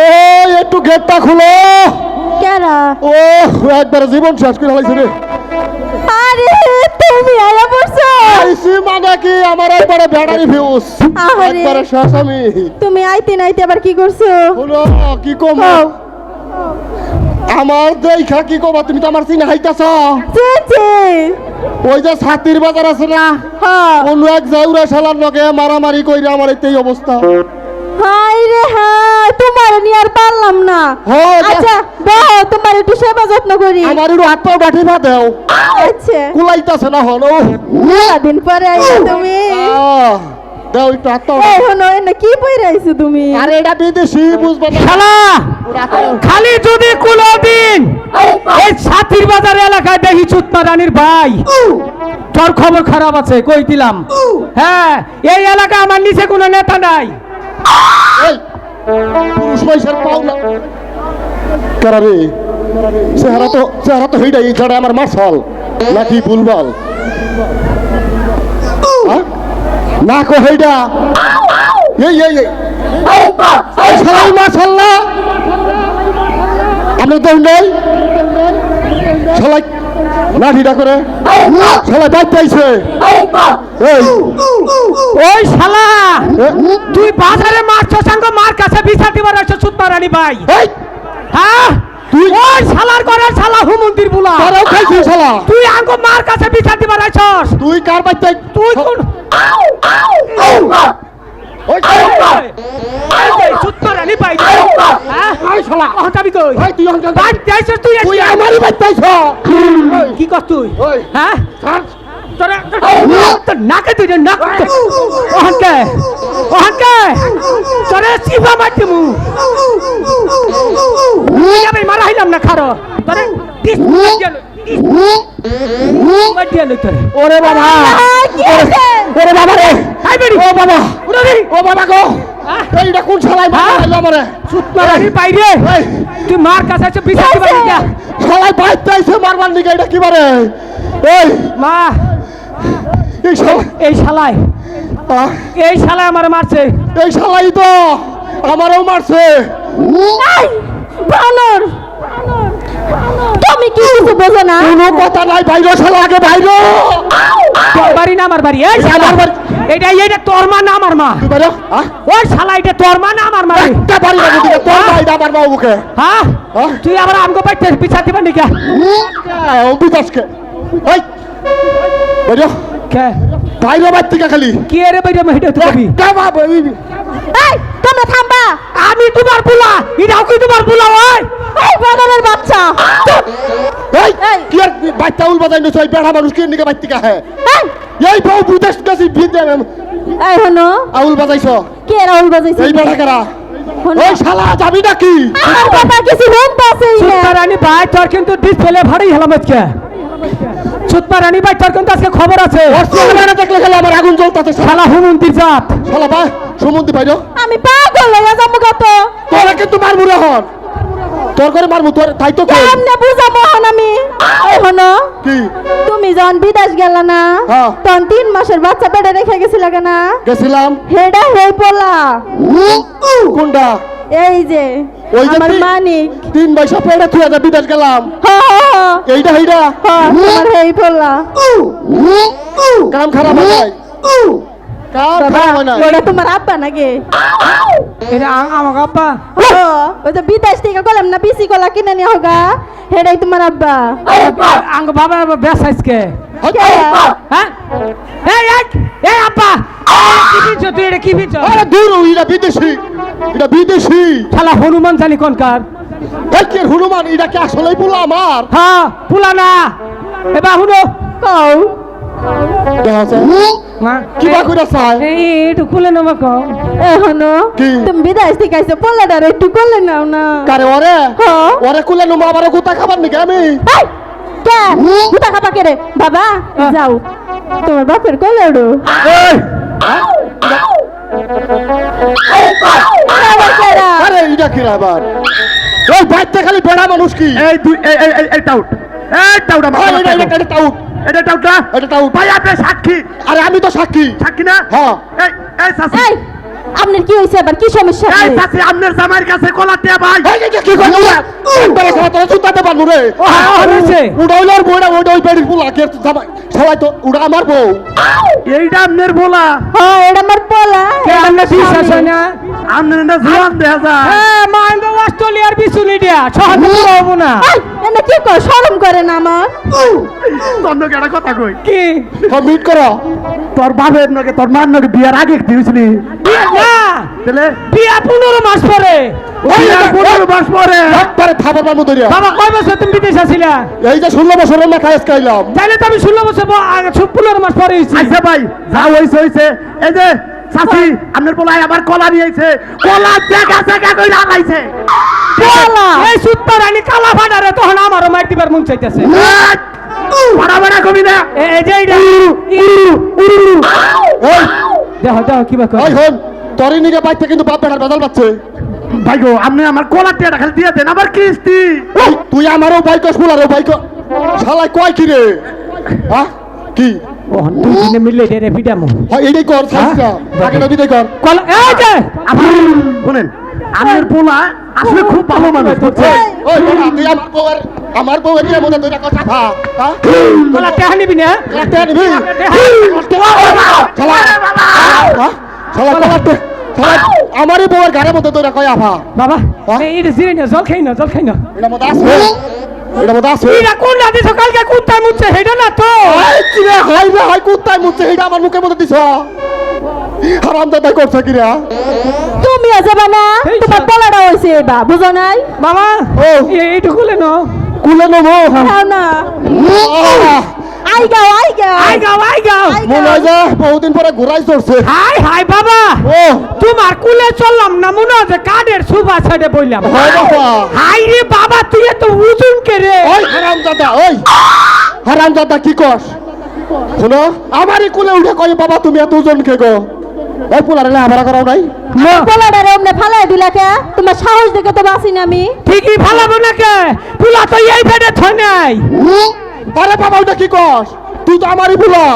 ওই একটু গেটটা খুলো। কেরা ও একবার জীবন শেষ করে হালাইছে রে। আরে তুমি আয়া পড়ছো। আইসি মানে কি? আমার একবারে ব্যাটারি ফিউজ একবারে শেষ আমি। তুমি আইতে নাইতে আবার কি করছ? হলো কি কম? আমার দেখা কি কবা? তুমি তো আমার চিনে হাইতাছ। চেচে ওই যে ছাতির বাজার আছে না? হ্যাঁ। কোন এক জাউরা শালার লগে মারামারি কইরা আমার এই অবস্থা। হাই রে হ্যাঁ তোমার নিয়ে আর পারলাম না। আচ্ছা দাও তোমার একটু সেবা যত্ন করি। আমার একটু হাত ভা দেও। আচ্ছা। কুলাইতাছে না হলো। দিন পরে আইছো তুমি। দেও একটু হাত পাও। এই হনো এনে কি আইছো তুমি? আরে এটা বিদেশি বুঝবে না। শালা খালি যদি কুলো এই সাথীর বাজার এলাকায় দেখি চুতমা রানীর ভাই তোর খবর খারাপ আছে কই দিলাম? হ্যাঁ এই এলাকা আমার নিচে কোনো নেতা নাই। পুরুষ পয়সার পাও না কারা রে? চেহারা তো চেহারা তো হইডাই ছাড়া আমার মাসাল নাকি বুলবাল? না কো হইডা এই এই এই। সালাই মাসাল না? আমরা তো নেই সলাই লাঠিটা করে। বাইক পাইছে এই। ওই শালা তুই বাজারে মারছ সঙ্গ মার কাছে বিচার দিবার আসছো চুতমা রানী ভাই। হ্যাঁ তুই- ওই শালার ঘরের শালা হুমন্দির বুলা। তারাও খাইছিস শালা। তুই আঙ্গ মার কাছে বিচার দিবার আসছস তুই কার বাইতে তুই কোন ওই শালা। চুতমা রানী ভাই। হ্যাঁ এই শালা। যাবি কই? এই তুই অঙ্কন বাদ যাইছস তুই তুই? আমারই বাইতেছ কি কর তুই? ওই। হ্যাঁ? তোরা তোর নাকে তুই নাক ওহানকে ওহানকে তোরে চিপা মারতে মু। যাবে মারা হইলাম না খারো। তোরে ওরে বাবা। ওরে বাবা রে। ও বাবা। ও বাবা গো। হ্যাঁ? এইটা কোন শালাই হ্যাঁ? মারলো আমারে? মারানি বাইরে। এই। তুই মার কাছে আছে বিচার দিবা নিকা শালাই বাইতে আইছে মারবার নিকে এটা কি বারে এই। মা। এই শালা এই আহ, এই শালাই আমারে মারছে। এই শালাই তো। আমারও মারছে। বানর। তুমি কি কিছু বোঝো না? কোনো কথা নাই বাইরে শালা আগে বাইরে। তোর বাড়ি না আমার বাড়ি এই শালা। আমার। এটা এটা তোর মা না আমার মা? বলো? ওই শালা এটা তোর মা না আমার মা? একটা বাড়ি না দিকে তোর ভাই আমার মা ওকে হ্যাঁ? তুই আবার আমগো পাইতে পিছা দিবা নাকি ও বিকাশকে ওই। বাইরে। কে? বাইরে বাইর থেকে খালি। কি রে বাইরে মহিটা তুই কবি একটা বাবা? এই এই। তোমরা থামবা। আমি তোমার বুলা এটাও কি তোমার বুলা ওই? এই বানরের বাচ্চা। এই এই। কি আর বাচ্চা উল বাজাই নছই বেড়া মানুষ কি নিকে বাইর থেকে হে এই। এই বউ বিদেশ গেছি এই হনো আউল বাজাইছ কে এই বেড়া কারা? ওই শালা যাবি নাকি? আমার কথা কিছু রানী ভাই তোর কিন্তু ডিসপ্লে ভাড়াই হলাম আজকে। সুত্তা রানী ভাই কিন্তু আজকে খবর আছে। অস্ট্রেলিয়া দেখলে খেলে আমার আগুন জ্বলতাছে শালা হুমন্তির জাত। শালা বা সমুদ্র বাইর আমি পাগল হয়ে যাব কত তোরা কিন্তু মারমু রে তোর করে মারমু তোর তাই তো কই? কেমনে বুঝাবো এখন আমি। এই কি? তুমি যখন বিদেশ গেল না হ্যাঁ। তখন তিন মাসের বাচ্চা পেটে রেখে গেছিল না গেছিলাম। হেডা হয়ে পোলা। কোনটা? এই যে ওই যে তিন- মানিক। তিন পয়সা পেড়ে তুই বিদেশ গেলাম। হ, হ, হ। এইটা এইটা হ, তোমার হেই পোলা কাম খারাপ হয় কাম খারাপ হয় নাই। ওটা তোমার আব্বা নাকি? এটা আ- আমাকে আব্বা। ও ওই যে বিদেশ থেকে গেলাম না পিসি কলা কিনে নিয়ে হোগা হেডাই তোমার আব্বা। আঙ্গ বাবা বেশ আজকে। কে? হ্যাঁ? এই এই এই আব্বা। কি বিনছো তুই এটা কি বিনছো আরে দূর এটা বিদেশি। এটা বিদেশি। শালা হনুমান জানি কোনকার কি হনুমান এটা কি আসলেই বলা আমার। হ্যাঁ এবার কও। চাই একটু কও। এখনও? তুমি বিদেশ থেকে আইছো একটু নাও না। কারে ওরে। ওরে কুলে নুমা আবার গুতা খাবার নাকি আমি? এই, কে? গুতা খাবা কে রে? বাবা যাও। তোমার বাপের কোলে কেরা? আবার? ওই বাইতে খালি বেড়া মানুষ কি? এই এই এই টাউট এই টাউট এই, এটা এটা টাউট। এটা টাউট না এটা টাউট ভাই আপনি সাক্ষী। আরে আমি তো সাক্ষী। সাক্ষী না? হ্যাঁ। এই এই সাক্ষী আপনার কি হয়েছে আবার? কি সমস্যা? এই আপনার? চাচি আপনার জামাইয়ের কাছে কলা টিয়া ভাই। এই যে কি করছ একবারে সবাই তোরা চুতাতে পারব রে ও হ্যাঁ হয়েছে উড়া হইল আর বইটা ওইটা ওই বেড়ির পুলা কে সবাই সবাই তো উড়া আমার বউ। এইটা আপনার বলা হ্যাঁ এটা আমার বলা কে আমরা বিশ্বাস হয় না? আপনার এটা জোয়ান দেখা যায়। হ্যাঁ মাইন্ড অস্ট্রেলিয়ার বিশুনি দিয়া সহজ হব না। এনে কি কর শরম করে না আমার তন্ডক একটা কথা কই। কি? মিট করো। তোর বাপের নকে তোর মার নকে বিয়ার আগে দিয়েছিলি বিয়ে না। তাহলে? বিয়া পনেরো মাস পরে। বিয়ার পনেরো মাস পরে। একবারে থাবার বাবু ধরিয়া। বাবা কয় বছর তুমি বিদেশ আছিলা? এই যে বছরের তো আমি ষোলো বছর ব- আগে মাস পরে আচ্ছা ভাই যা হইছে হইছে। এই যে চাচি আপনার বলাই আবার কলা নিয়েছে কলা জায়গা জায়গা কইরা আলাইছে বলা এই সুত্তর আনি কালা ফাটারে তখন আমারও মার দিবার মন চাইতেছে। বাড়া বাড়া কবি না। এই যে এইটা। এই দেখো দেখো কিবা ওই হন তরি নিকে বাইতে কিন্তু বাপ বেটার বেদাল পাচ্ছে ভাই গো আপনি আমার কলা টিয়াটা খালি দিয়ে দেন আবার কিস্তি। ওই তুই আমারও বাইক ফুলারও বাইক শালাই কয় কি রে? হ্যাঁ কি? দিনে মিললে রে ফিডামো হ্যাঁ এইটাই কর সাইজটা। আগে নবী দেই কর। কল এই যে! আপনি শুনেন আপনার পোলা আসলে খুব ভালো মানুষ বুঝছেন? ওই তুই আমার বউয়ের আমার বউয়ের নিয়ে মনে তুই কথা ভা হ্যাঁ? কলা টেহা নিবি না? একটা নিবি? হ্যাঁ? আমারই বউয়ের ঘরের মধ্যে তুই কয় আভা বাবা হ্যাঁ? এই এটা জিরে না জল খাই না জল খাই না এটা মধ্যে আছে? এটা মধ্যে আছে? এটা কোন রাতে সকালকে কুত্তা মুচ্ছে সেটা না তো। এই কি রে হাই কুত্তায় মুচ্ছে এটা আমার মুখের মধ্যে দিছ। হারাম দাদা করছে কি রে তুমি যাবা না তোমার বলাটা হয়েছে বা বুঝো নাই? বাবা ও। এইটু খুলে নো কুলে নেব? না। আই গাও আই গাও। আই গাও আই গাও। আই মনে হয় যে বহুদিন পরে ঘুরাই চড়ছে। হাই হাই বাবা। ও। তোমার কুলে চললাম না মনে হচ্ছে কাঠের সুবা ছেড়ে বললাম হয় হাই রে বাবা তুই উজুন কে রে? ওই হারাম দাদা ওই হারাম দাদা কি শোনো আমারই কুলে উঠে কই বাবা তুমি এত ওজন কে গো? এই পোলারে না আবার করাও নাই। বলাটা রে অমনে ফালাই দিলা কে? তোমার সাহস দেখে তো বাসি না আমি। ঠিকই ফালাবো না কে? পুলা তো এই ফেটে থই নাই। আরে বাবা ওটা কি কস তুই তো আমারই পোলা।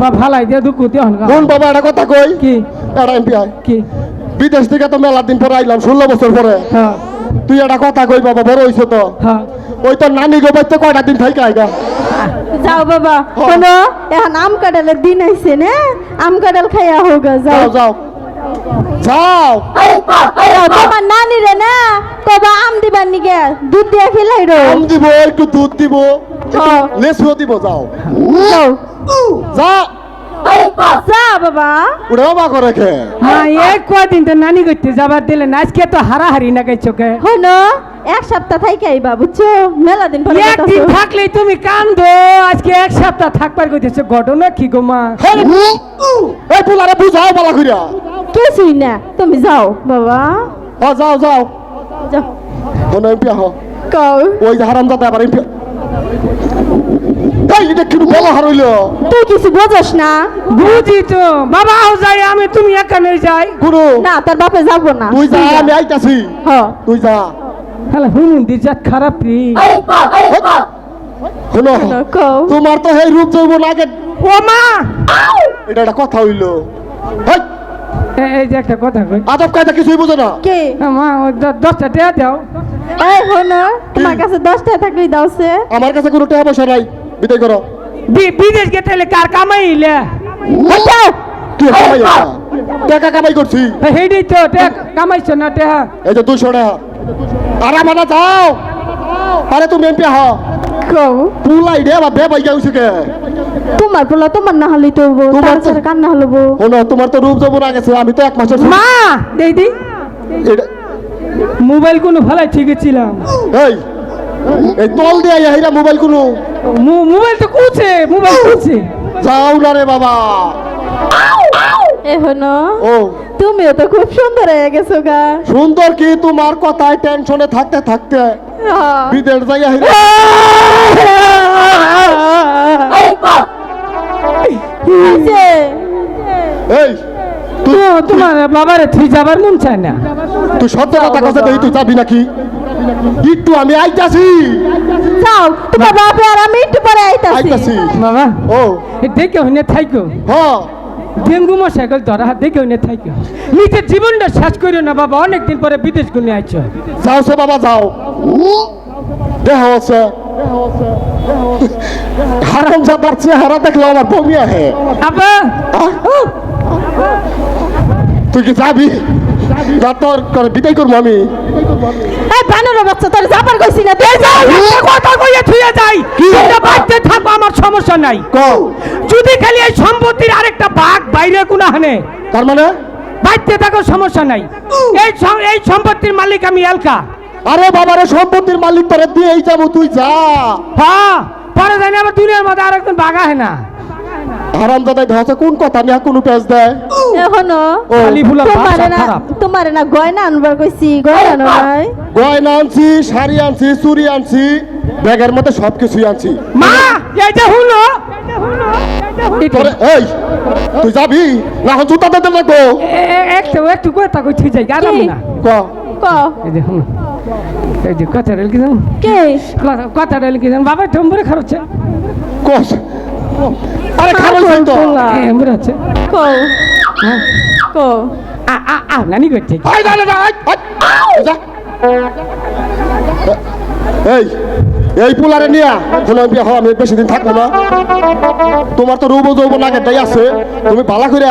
বা ফালাই দিয়ে দুকু দিয়ে হন কোন বাবা এটা কথা কই? কি? এটা এমপি কি? বিদেশ থেকে তো মেলা দিন পরে আইলাম ষোলো বছর পরে। হ্যাঁ। তুই এটা কথা কই বাবা বড় হইছো তো। হ্যাঁ। ওই তো নানি গো বাইতে কয়টা দিন থাইকা আইগা? যাও বাবা। শোনো এখন আম কাঁঠালের দিন আইছে না? আম কাঁঠাল খাইয়া হোক যাও। যাও যাও। তোমার নানি রে না? কবা আম দিবার নিগে দুধ দিয়া খেলাই রো। আম দিব একটু দুধ দিব। লেসুও দিব যাও। যাও। যা। যা বাবা। উড়ে বাবা করে খে। মা এক কদিন তো নানি যাবার দিলে না আজকে তো হারাহারি না গেছো কে? হনো এক সপ্তাহ থাইকে আইবা বুঝছ? মেলা দিন পরে একদিন যাইতাছো। থাকলেই তুমি কান্দো আজকে এক সপ্তাহ থাকবার কইতেছো ঘটনা কি গো মা? এই পোলারে বুঝাও বালা কইরা। কিছুই না? তুমি যাও বাবা। হ যাও যাও। যাও। কোন এমপি আহ। কও। ওই যে আবার এমপি এই এটা তুই কিছু বোঝস না? বুঝি তো। বাবা আও যাই আমি তুমি এখানে যাই। গুরু না তোর বাপে যাব না। তুই যা আমি আইতাছি। হ। তুই যা। তাহলে হুমুন দি জাত খারাপ রি। শোনো তোমার তো সেই রূপ যৌবন লাগে ও মা! এটা একটা কথা হইল। এই যে একটা কথা কই। আদব কায়দা কিছুই বুঝো না। কে? মা দশটা টাকা দাও। এই হনো তোমার কাছে দশটা থাকলেই দাওছে আমার কাছে কোনো টাকা পয়সা নাই বিদায় করো। বিদেশ গে তাহলে কার কামাইলে যাও কি কামাই এটা? টাকা কামাই করছি। হেডি তো টাকা কামাইছো না টাকা? এই যে দুশো টাকা। আর আমার যাও। আরে তুমি এমপি আহ কও। পুলাই দে বা বে বাইকা উঠছে কে? তোমার পোলা তোমার না হলেই তো তোমার তার তো- ছাড়া কার না হলো বউ? শোনো তোমার তো রূপ যৌবন আগেছে আমি তো এক মাসের মা দেই দি। এটা- মোবাইল কোনো ভালাই ঠিক ছিলাম। এই এই তল দিয়ে আইয়া মোবাইল কোনো? মো- মোবাইল তো কুছে মোবাইল কুছে যাও না রে বাবা। এ হনো ও। তুমিও তো খুব সুন্দর হয়ে গেছো গা। সুন্দর কি তোমার কথায় টেনশনে থাকতে থাকতে? হ্যাঁ। বিদেশ হিরে হয়েছে? এই তুই তো তোমার বাবারে তুই যাবার মন চায় না। তুই সত্য কথা কথা দেই তুই যাবি নাকি? একটু আমি আইতাছি। যাও তোমার বাপে আর আমি একটু পরে আইতাছি। আইতাছি। বাবা ও। এ দেখে হইনে থাইকো। হ। ডেঙ্গু মশা গেল ধরা হাত দেখে না থাকি নিজের জীবনটা শেষ করিও না বাবা। অনেকদিন পরে বিদেশ গুনে আইছো। যাও সে বাবা যাও। দেহ আছে। হারাম জাদার চেহারা দেখলে আমার বমি আহে। আব্বা। তুই কি যাবি? যা তোর করে বিদায় করব আমি। এই বানরের বাচ্চা তোর যাবার কইছি না তুই যা। কথা কইয়ে থুয়ে যাই তোমরা বাড়িতে থাকো আমার সমস্যা নাই। কও। যদি খালি এই সম্পত্তির আরেকটা ভাগ বাইরে কোনো হানে তার মানে? বাড়িতে থাকো সমস্যা নাই। এই এই সম্পত্তির মালিক আমি এলকা। আরে বাবারে সম্পত্তির মালিক তোরে দিয়েই যাব তুই যা। হ্যাঁ পরে জানি আবার দুনিয়ার মধ্যে আরেকজন বাগা হয় না। হারাম দাদাই ধসে কোন কথা? নিয়ে কোন পেজ দেয়? এখনও? তোমারে ভাষা না খারাপ। তোমারে না গয়না আনবার কইছি গয়না আনো নাই গয়না আনছি শাড়ি আনছি চুড়ি আনছি ব্যাগের মধ্যে সব কিছুই আনছি। মা! এইটা হলো! তোরে এই তুই যাবি? না এখন জুতা দিতে লাগবো। একটু একটু কথা কই ঠিক যাই কি? না। ক? ক? এই দেখুন এই যে কথা রেল কি জান? কে? কথা রেল কি জান? বাবা টম্বরে খারছে কস আরে খারাপ তো এমরে আছে। কো কো আ আ আ নানি করছে আই আই, যা। এই এই পোলারে নিয়া হলো বিয়া হওয়া আমি বেশি দিন থাকব না। তোমার তো রূপ যৌবন তাই আছে। তুমি ভালা করে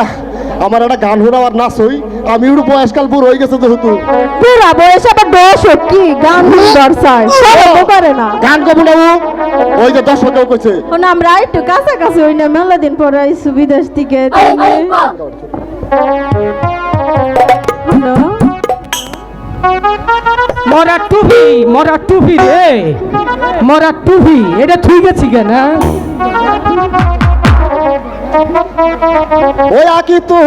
আমার একটা গান শোনাও আর নাচ হই আমি একটু বয়সকাল বুড়ো হয়ে গেছে যেহেতু। পুরা বয়স আবার দোষ কি? গান দর্শায় সব করে না। গান কবু নাও ওই যে দশ দর্শকেও কইছে। শোন আমরা একটু কাছাকাছি হই না মেলা দিন পরে আইসু বিদেশ থেকে? মরা টুপি মরা টুপি রে। মরা টুপি এটা থুই গেছি কেন? ওই আকি তো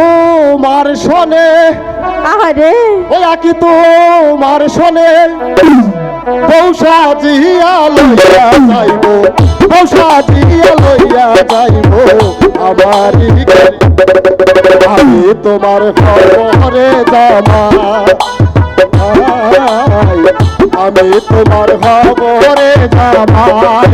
শোনে। আহারে। ওই আকি তো মার শোনে। বৌসা জিয়া লইয়া যাইব বৌসা জিয়া লইয়া যাইব আমারি আমি তোমার খবরে জামা আমি তোমার খবরে জামাই।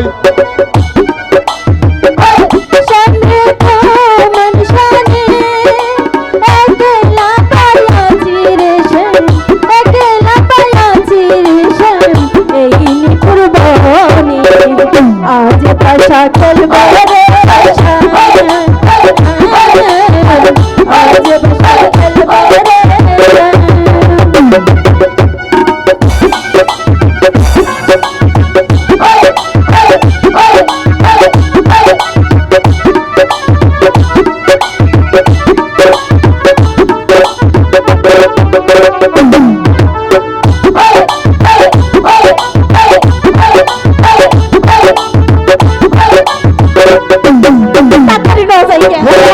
Thank.